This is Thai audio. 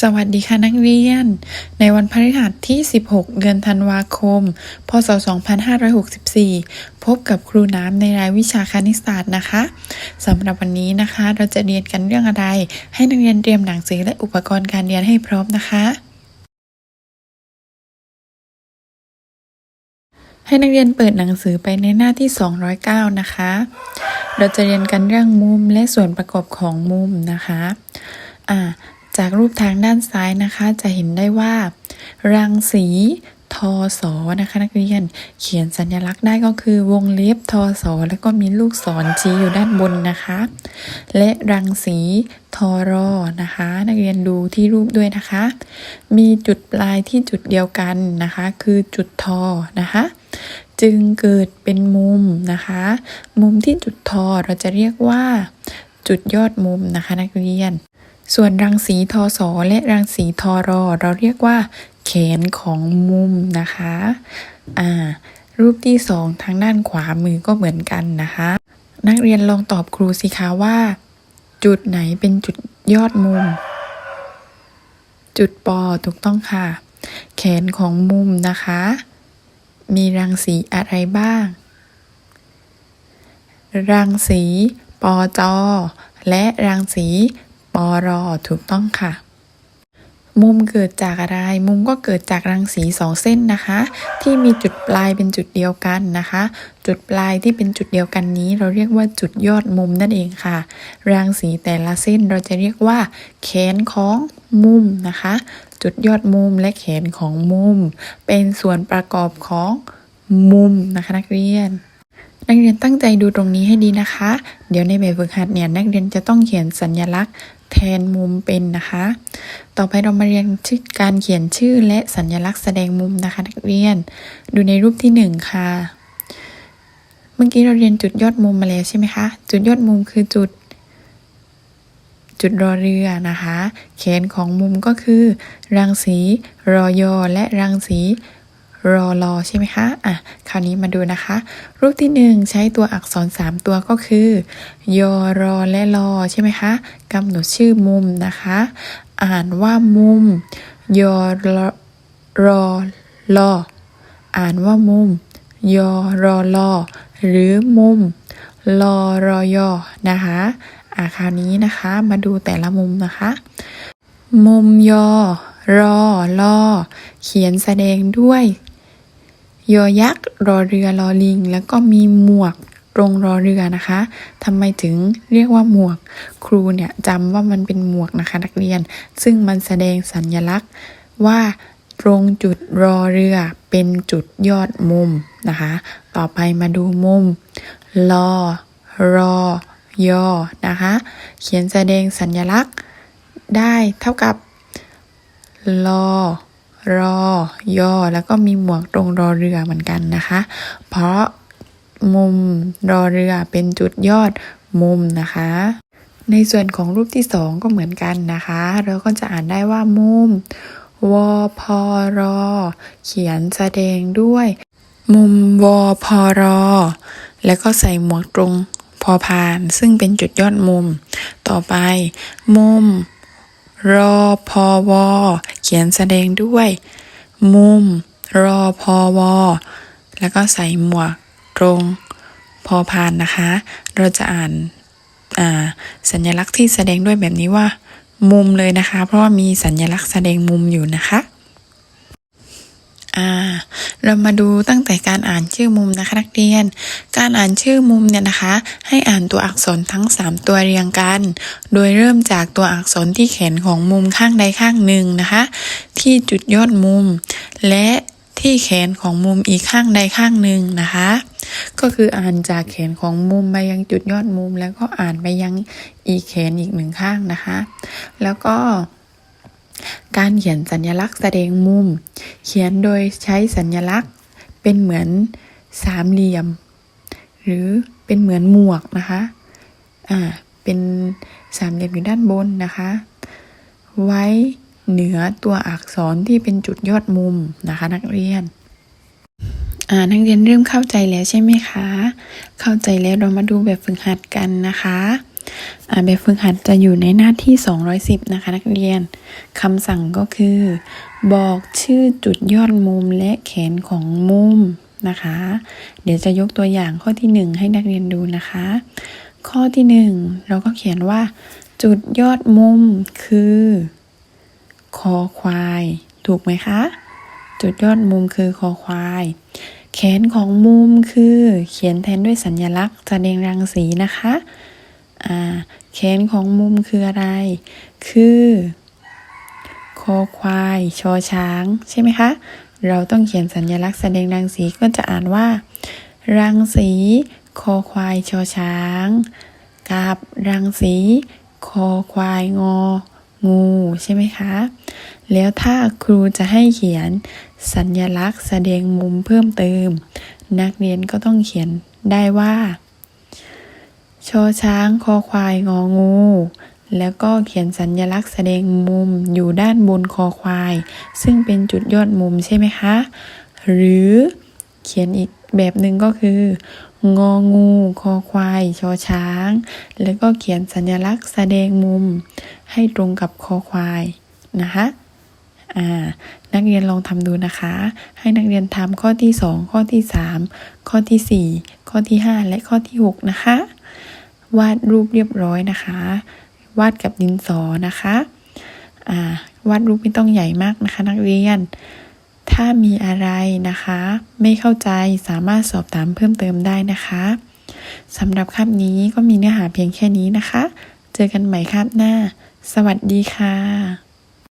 สวัสดีค่ะนักเรียน ในวันพฤหัสที่ 16 เดือนธันวาคม พศ 2564 พบกับครูน้ำในรายวิชาคณิตศาสตร์นะคะสำหรับวันนี้นะคะ เราจะเรียนกันเรื่องอะไร ให้นักเรียนเตรียมหนังสือและอุปกรณ์การเรียนให้พร้อมนะคะให้นักเรียนเปิดหนังสือไปในหน้าที่ 209 นะคะ เราจะเรียนกันเรื่องมุมและส่วนประกอบของมุมนะคะ อ่า จากรูปทางด้านซ้ายนะคะจะเห็นได้ว่า รังสีทอสอนะคะนักเรียนเขียนสัญลักษณ์ได้ก็คือวงเล็บทอสอแล้วก็มีลูกศรชี้อยู่ด้านบนนะคะ และรังสีทอรอนะคะ นักเรียนดูที่รูปด้วยนะคะ มีจุดปลายที่จุดเดียวกันนะคะ คือจุดทอนะคะ จึงเกิดเป็นมุมนะคะ มุมที่จุดทอเราจะเรียกว่า จุดยอดมุมนะคะ นักเรียน ส่วนรังสีทอสอและรังสีทอรอ เราเรียกว่าแขนของมุมนะคะอ่ารูปที่สองทางด้านขวามือก็เหมือนกันนะคะ นักเรียนลองตอบครูสิคะว่า จุดไหนเป็นจุดยอดมุม จุดปอถูกต้องค่ะ แขนของมุมนะคะ มีรังสีอะไรบ้าง รังสีปอจอและรังสี ปอรอถูกต้องค่ะ มุมเกิดจากอะไร มุมก็เกิดจากรังสีสองเส้นนะคะ ที่มีจุดปลายเป็นจุดเดียวกันนะคะ จุดปลายที่เป็นจุดเดียวกันนี้ เราเรียกว่าจุดยอดมุมนั่นเองค่ะ รังสีแต่ละเส้นเราจะเรียกว่าแขนของมุมนะคะ จุดยอดมุมและแขนของมุม เป็นส่วนประกอบของมุมนะคะนักเรียนนักเรียนตั้งใจดูตรงนี้ให้ดีนะคะ เดี๋ยวในแบบฝึกหัดเนี่ยนักเรียนจะต้องเขียนสัญลักษณ์ แทนมุมเป็นนะคะ ต่อไปเรามาเรียนชื่อการเขียนชื่อและสัญลักษณ์แสดงมุมนะคะ นักเรียน ดูในรูปที่หนึ่งค่ะ เมื่อกี้เราเรียนจุดยอดมุมมาแล้วใช่ไหมคะ จุดยอดมุมคือจุด จุดรอเรือนะคะแขนของมุมก็คือ รังสีรอยอและรังสี รอรอใช่ไหมคะอะคราวนี้มาดูนะคะ รูปที่หนึ่งใช้ตัวอักษรสามตัวก็คือยอรอและรอใช่ไหมคะกำหนดชื่อมุมนะคะ อ่านว่ามุม ยอรอรอลออ่านว่ามุม ยอรอลอหรือมุมลอรอยอนะคะอะคราวนี้นะคะมาดูแต่ละมุมนะคะ มุมยอรอลอเขียนแสดงด้วย ยอยักษ์รอเรือรอลิง แล้วก็มีหมวกตรงรอเรือนะคะทำไมถึงเรียกว่าหมวก ครูเนี่ยจำว่ามันเป็นหมวกนะคะนักเรียน ซึ่งมันแสดงสัญลักษณ์ว่าตรงจุดรอเรือเป็นจุดยอดมุมนะคะ ต่อไปมาดูมุมลอรอยอนะคะ เขียนแสดงสัญลักษณ์ได้เท่ากับลอ รอยอแล้วก็มีหมวกตรงรอเรือเหมือนกันนะคะ เพราะมุมรอเรือเป็นจุดยอดมุมนะคะ ในส่วนของรูปที่สองก็เหมือนกันนะคะ เราก็จะอ่านได้ว่ามุมวพรเขียนแสดงด้วย มุมวพรแล้วก็ใส่หมวกตรงพอพาน ซึ่งเป็นจุดยอดมุม ต่อไป มุม รอพอวอเขียนแสดงด้วย มุม รอพอวอแล้วก็ใส่หมวกตรงพอพานนะคะ เราจะอ่านอ่าสัญลักษณ์ที่แสดงด้วยแบบนี้ว่า มุมเลยนะคะ เพราะว่ามีสัญลักษณ์แสดงมุมอยู่นะคะ อ่า เรามาดูตั้งแต่การอ่านชื่อมุมนะคะนักเรียน การอ่านชื่อมุมเนี่ยนะคะ ให้อ่านตัวอักษรทั้ง 3 ตัวเรียงกัน โดยเริ่มจากตัวอักษรที่แขนของมุมข้างใดข้างหนึ่งนะคะ ที่จุดยอดมุม และที่แขนของมุมอีกข้างใดข้างหนึ่งนะคะ ก็คืออ่านจากแขนของมุมไปยังจุดยอดมุม แล้วก็อ่านไปยังอีกแขนอีกหนึ่งข้างนะคะ แล้วก็ การเขียนสัญลักษณ์แสดงมุม เขียนโดยใช้สัญลักษณ์เป็นเหมือนสามเหลี่ยม หรือเป็นเหมือนหมวกนะคะ อ่า เป็นสามเหลี่ยมอยู่ด้านบนนะคะ ไว้เหนือตัวอักษรที่เป็นจุดยอดมุมนะคะ นักเรียน อ่า นักเรียนเริ่มเข้าใจแล้วใช่ไหมคะ เข้าใจแล้วเรามาดูแบบฝึกหัดกันนะคะ แบบฝึกหัดจะอยู่ในหน้าที่ 210 นะคะ นักเรียนคำสั่งก็คือ บอกชื่อจุดยอดมุมและแขนของมุมนะคะ เดี๋ยวจะยกตัวอย่างข้อที่ 1 ให้นักเรียนดูนะคะ ข้อที่ 1 เราก็เขียนว่า จุดยอดมุมคือ คอควาย ถูกไหมคะ จุดยอดมุมคือคอควายแขนของมุมคือเขียนแทนด้วยสัญลักษณ์แสดงรังสีนะคะ อ่าแขนของมุมคืออะไร คือ คอควายชอช้างใช่ไหมคะ เราต้องเขียนสัญลักษณ์แสดงรังสีก็จะอ่านว่า รังสี คอควายชอช้าง กับรังสี คอควายงอ งูใช่ไหมคะ แล้วถ้าครูจะให้เขียนสัญลักษณ์แสดงมุมเพิ่มเติม นักเรียนก็ต้องเขียนได้ว่า ชอช้างคอควายงองู แล้วก็เขียนสัญลักษณ์แสดงมุมอยู่ด้านบนคอควาย ซึ่งเป็นจุดยอดมุมใช่ไหมคะ หรือเขียนอีกแบบหนึ่งก็คืององูคอควายชอช้าง แล้วก็เขียนสัญลักษณ์แสดงมุม ให้ตรงกับคอควายนะคะอ่านักเรียนลองทำดูนะคะ ให้นักเรียนทำข้อที่ 2 ข้อที่ 3 ข้อที่ 4 ข้อที่ 5 และข้อที่ 6 นะคะ วาดรูปเรียบร้อยนะคะ วาดกับดินสอนะคะาวาดรูปไม่ต้องใหญ่มากนะคะ นักเรียน ถ้ามีอะไรนะคะ ไม่เข้าใจสามารถสอบถามเพิ่มเติมได้นะคะสำหรับคาบนี้ก็มีเนื้อหาเพียงแค่นี้นะคะ เจอกันใหม่คาบหน้า สวัสดีค่ะ